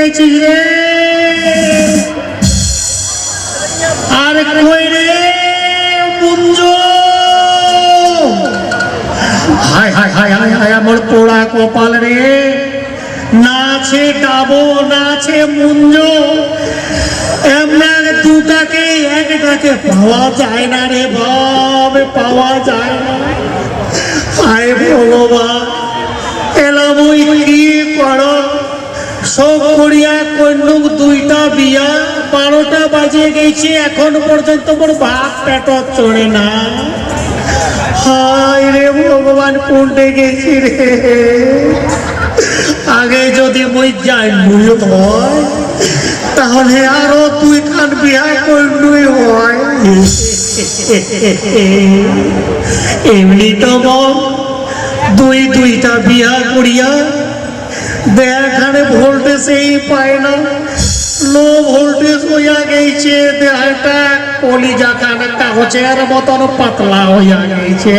রে আর কই রে মুঞ্জ হায় হায় হায় হায় হায়, আমার পোড়া কপাল রে। নাছে ডাবো নাছে মুঞ্জ। এমন দুটাকে একটাকে পাওয়া যায় না রে, ভাব, পাওয়া যায় বিয়া বারোটা বাজে গেছে, এখন পর্যন্ত মোর ভাত পেট চড়ে না। হায় রে ভগবান, কোনটে গেছি রে? আগে যদি মই যাই মুই হয়, তাহলে আরও তুই খান বিয়া করলুই হয়। এমনি তো দুই দুইটা বিয়া করিয়া দেখানে ভোল্টেজ এই পায় না। লো ভোল্টেজ হইয়া গেছে দেহটা কলিজা খানে আর মতন পাতলা হইয়া গেছে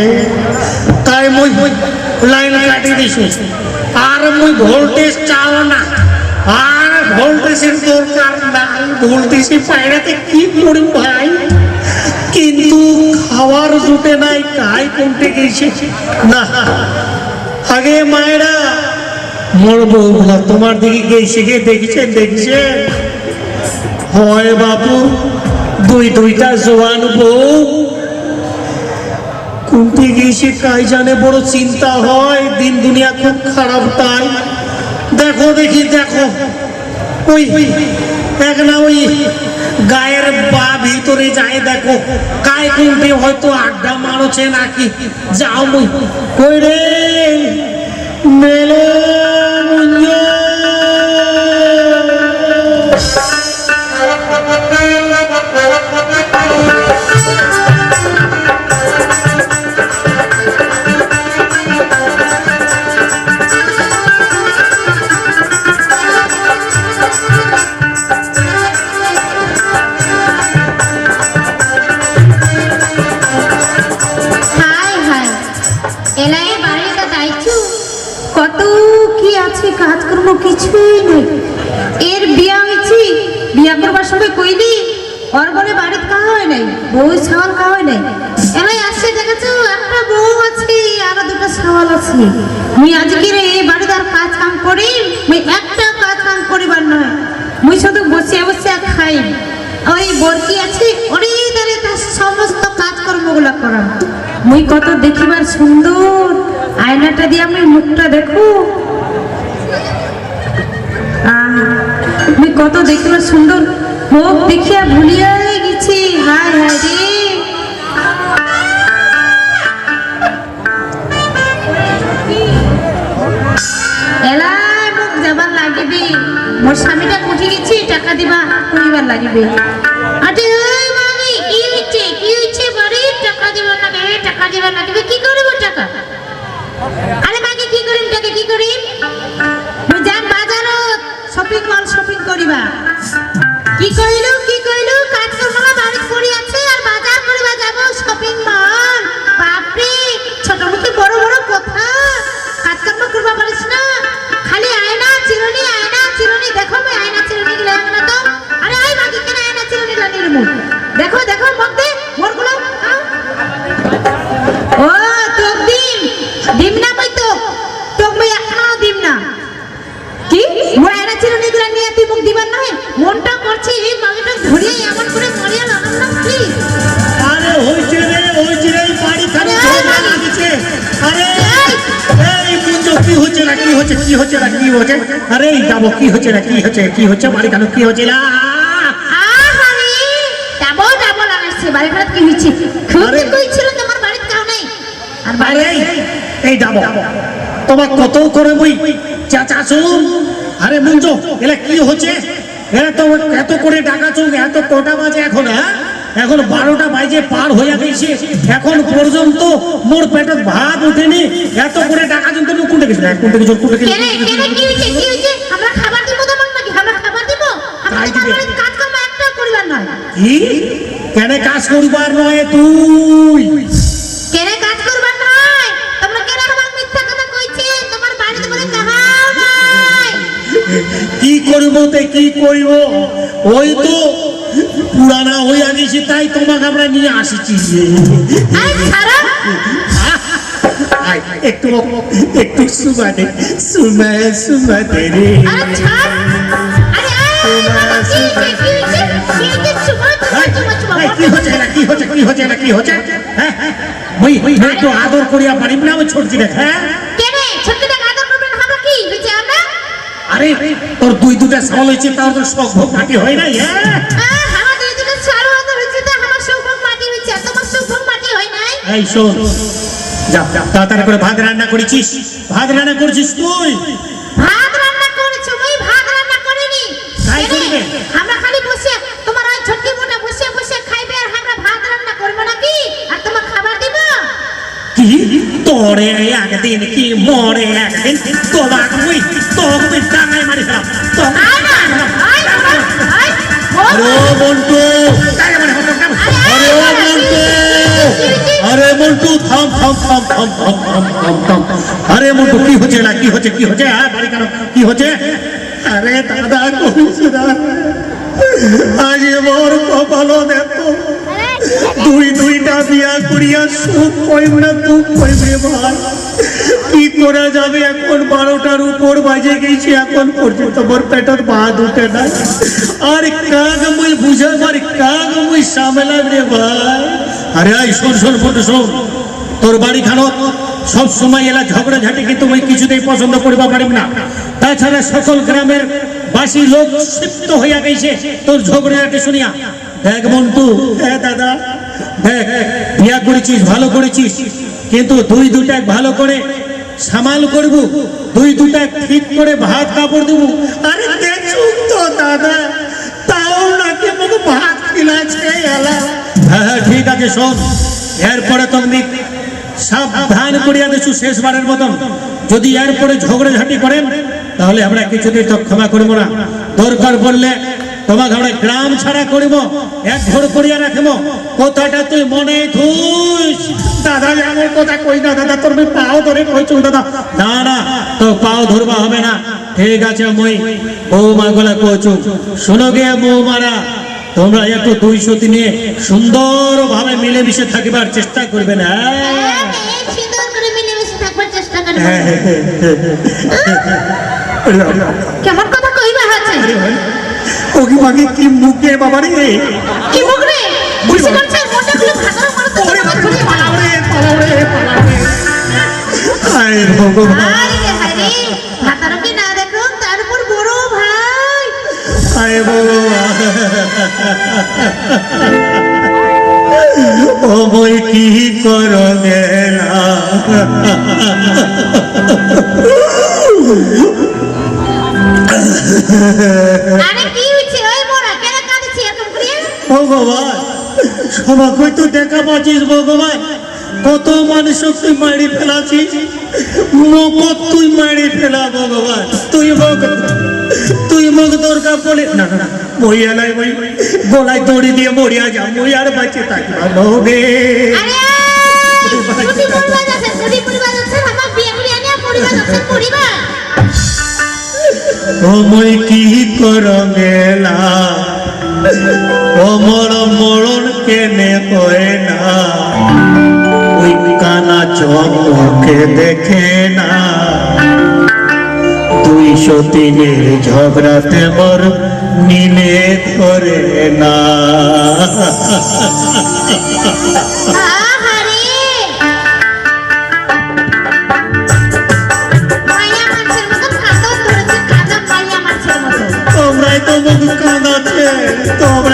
তাই মুই লাইন কাটি দিছি। আর মুই ভোল্টেজ চাও না। আর ভোল্টেজের দরকার নাই। ভোল্টেজে পায়রাতে কি করি ভাই? কিন্তু খাওয়ার জুটে নাই, কাই কোনটে গেছে না। আগে মায়েরা, মোর বউগুলা তোমার দিকে গেছে গে, দেখছে দেখেছেন হয় বাবু দুই দুইটা জোয়ান বউ। কোনটি গিয়েছে, কাই জানে বড় চিন্তা হয়, দিন দুনিয়া খুব খারাপ তাই। দেখো দেখি, দেখো। ওই এক না ওই গায়ের বা ভিতরে যায়, দেখো। কায় কোনটি হয়তো আড্ডা মারছে নাকি? যাও মুই। কই রে? আছে কাজকর্ম কিছুই নেই। এর বিয়া হয়েছি, বিয়া করবার সময় কইলি ওর বলে বাড়িতে খাওয়া হয় নাই, বউ ছাওয়াল খাওয়া হয় নাই। এলাই আসছে দেখেছ একটা বউ আছে, আর দুটো ছাওয়াল আছে। মুই আজকে রে এই বাড়িতে আর কাজ কাম করি, মুই একটা কাজ কাম করিবার নয়। মুই শুধু বসে বসে খাই। ওই বরকি আছে ওরে দাঁড়িয়ে তার সমস্ত কাজকর্মগুলো করা মুই কত দেখিবার সুন্দর, আয়নাটা দিয়ে আমি মুখটা দেখো। আহ, মুই কত দেখিবার সুন্দর। মুখ দেখিয়া ভুলিয়া গেছি। হায় হায় রে। লাগিবি। মোর স্বামীটা উঠে গেছি টাকা দিবা করিবার লাগিবে। টাকা দিবার লাগে টাকা দিবার লাগিবে কি করিব টাকা? আরে মাকে কি করিম টাকা কি করিম? শপিং মল শপিং করিবা। কি কইলু? মনটা করছি এই মাগিটা ধরিয়ে এমন করে মরিয়া লাগাম না প্লিজ আরে হইছে রে হইছে রে বাড়ি খানে। লাগিছে আরে এই! কি হচ্ছে না কি হচ্ছে কি হচ্ছে না কি হচ্ছে? আরে যাব কি হচ্ছে না কি হচ্ছে কি হচ্ছে বাড়ি খানে কি হচ্ছে না বাড়ি। ভাড়া কি হইছে খুব কইছিল তোমার বাড়িতে কাউ নাই। আর বাড়ি আরে এই যাব। তোমার কত করে বই? চাচা শুন। আরে মুঞ্জ এলা কি হচ্ছে? এত এত করে টাকা চুন এত কটা বাজে এখন হ্যাঁ? এখন বারোটা বাজে পার হয়ে গেছে। এখন পর্যন্ত মোর পেটে ভাত উঠেনি এত করে টাকা চুন তুমি কোনটা গেছিল কোনটা গেছিল কোনটা গেছিল কেনে কেনে কি হইছে কি হইছে আমরা খাবার দিব তোমার নাকি আমরা খাবার দিব? আমরা তাই তোমার দিবে। বাড়িতে কাজ কাম একটা করিবার নয়। কি? কেন কাজ করিবার নয় তুই? করব তে কি করব? ওই তো পুরানা হই আনিছি তাই তোমাকে আমরা নিয়ে আসিছি। একটু একটু সুবাদে সুমায় সুবাদে রে। কি হচ্ছে না কি হচ্ছে কি হচ্ছে না কি হচ্ছে? হ্যাঁ ওই ওই তো আদর করিয়া না হ্যাঁ? আরে তোর দুই দুটা সাল হয়েছে তাও তোর শখ ভোগ মাটি হয় নাই এই শোন যা যা, তাড়াতাড়ি করে ভাত রান্না করেছিস। ভাত রান্না করেছিস তুই? ভাত রান্না করেছ মই ভাত রান্না করিনি। তাই কেনে? করবে? আমরা খালি বসে তোমার ওই ছোটকি বোনা বসে বসে খাইবে আর আমরা ভাত রান্না করব নাকি? আর তোমার খাবার দিব? কি? তোরে একদিন কি মরে একদিন তোমার মুই তোকে ডাঙায় মারি ফেলাম আরে মন্টু আরে মানে হতো কেমন? আরে ও মন্টু আরে মন্টু থাম থাম থাম থাম থাম থাম থাম থাম আরে মন্টু কি হচ্ছে না কি হচ্ছে কি হচ্ছে বাড়ি কেন কি হচ্ছে আরে দাদা না আজ মোর কপাল দেখো বিয়া করিয়া সুখ কইব না, দুঃখ কইব রে ভাই কি করা যাবে এখন? বারোটার উপর বাজে গেছি, এখন পর্যন্ত মোর পেটত ভাত উঠে না আর কাগ মুই বুঝাম আর কাগ মুই সামলাম রে ভাই। আরে আই, শোন শোন, ফটো, শোন। তোর বাড়ি খানো সব সময় এলা ঝগড়া ঝাঁটি কিন্তু ওই কিছুতেই পছন্দ করিবা পারিম না। তাছাড়া সকল গ্রামের বাসী লোক ক্ষিপ্ত হইয়া গেছে। তোর ঝগড়া ঝাঁটি শুনিয়া। দেখ মন্টু হ্যাঁ দাদা। বিয়া করেছিস, ভালো করেছিস। কিন্তু দুই দুটা ভালো করে সামাল করব। দুই দুটা ঠিক করে ভাত কাপড় দেবো। আরে তো, দাদা। তাও নাকি আমাকে ভাত খিলাচ্ছে হ্যাঁ হ্যাঁ ঠিক আছে, শোন। এরপরে তুমি সাবধান করিয়া দিছু শেষবারের মতন। যদি এরপরে ঝগড়াঝাটি করেন, তাহলে আমরা কিছুতেই তো ক্ষমা করব না। দরকার পড়লে তোমাকে আমরা গ্রাম ছাড়া করিব এক ঘর করিয়া রাখিব। কথাটা তুই মনে থুস দাদা আমার কথা কই না দাদা তোর পাও ধরে কইছু দাদা। না না তো পাও ধরবা হবে না। ঠিক আছে মই বৌমা গুলা কইছু। শুনো গে বৌমারা তোমরা একটু দুইশো তিনে সুন্দর ভাবে মিলেমিশে থাকিবার চেষ্টা করবে না? সুন্দর করে মিলেমিশে থাকবার চেষ্টা করব কেমন কথা কইবা আছে ওকে মাগে কি মুখে বাবা রে? কি মুখ রে? বুঝতে পারছিস মোটা গুলো ভাতার মারতে ওরে বাবা। রে, পালাও রে, পালাও রে, পালাও রে। হায় ভগবান। আরে রে না দেখো তার উপর বড় ভাই। হায় ভগবান। ও মই কি কর গেলা আরে কি হইছে ওই মোরা কেন কাঁদছিস এরকম করে ভগবান সবাই তো দেখা পাচ্ছিস ভগবান কত মানুষ তুই মারি ফেলাছিস মকত তুই মারি ফেলা ভগবান তুই তুই মগ দরকার পড়ে না না না মরিয়া নাই মই গলায় দড়ি দিয়ে মরিয়া যা মই আর বাঁচে যদি পরিবার আছে যদি করে না। ওই কানা চমকে দেখে না। তুই সতীনের ঝগড়াতে মর নিলে ধরে না। তোমরা তো বন্ধু কাঁদাচ্ছে তোমরা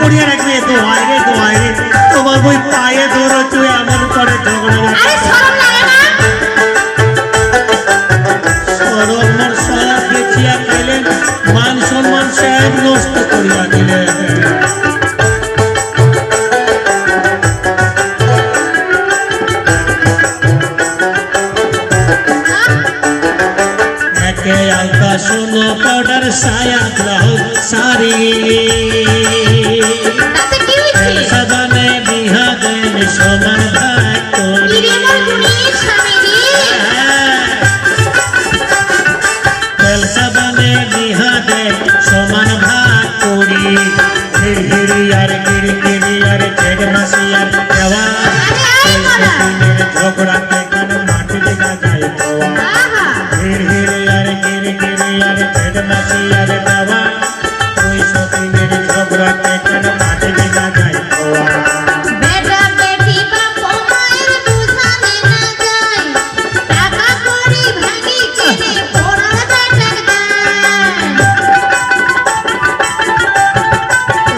পড়িয়ে রাখবে তো আইরে তো আইরে তোমার বই পায়ে ধরেছ এমন করে ঝগড়া মান সম্মান সাহেব নষ্ট করিয়া দিলেন আসিয়ার দেওয়া ঝগড়াতে কেন মাটি লেগা যায় পাওয়া হির হির আর গির গির আর ভেদ নাচিয়ার দেওয়া তুই সতীনের ঝগড়াতে কেন মাটি লেগা যায় পাওয়া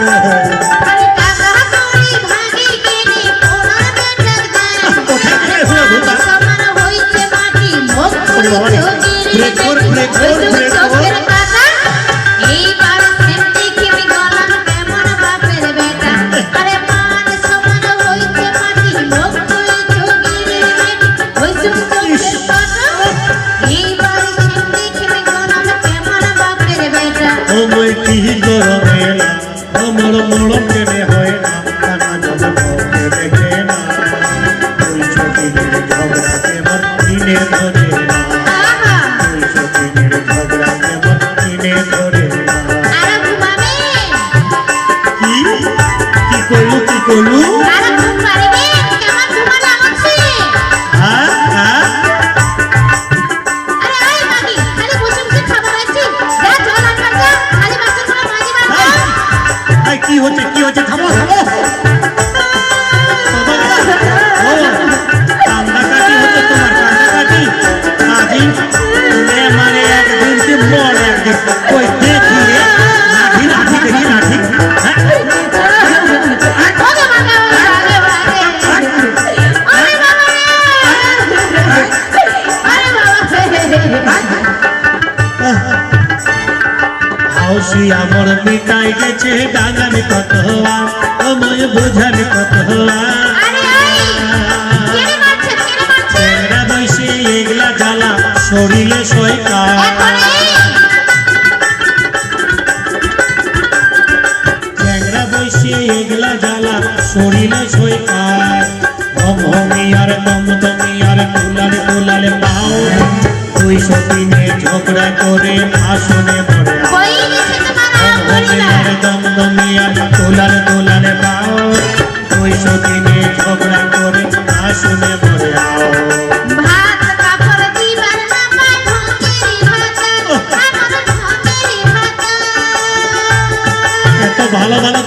Yeah. Break, break, break, break. 所以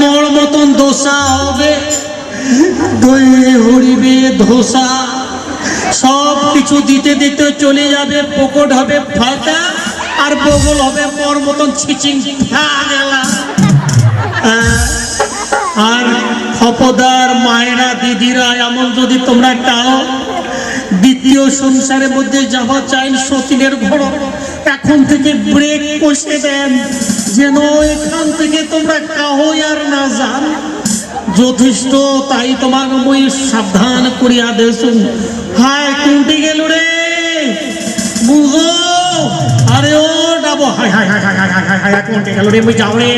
মর মতন দোষা হবে। হরিবে ধোসা। সব কিছু দিতে দিতে চলে যাবে পকট হবে ফাটা, আর বগল হবে মর মতন ছিচিং গেলা। আর খপদার মায়েরা, দিদিরা, এমন যদি তোমরা কাও দ্বিতীয় সংসারের মধ্যে যাওয়া চাই সতীনের ঘর, এখন থেকে ব্রেক কষে দেন। যেন এখান থেকে তোমরা কাহো আর না যান। যথেষ্ট, তাই তোমার মই সাবধান করিয়া দেশুন হায় কুটি গেল রে? বুঝো? আরে ও ডাবো, হায় হায় হায় হায় হায় হায় হায় কুটি গেল রে? মই যাও রে।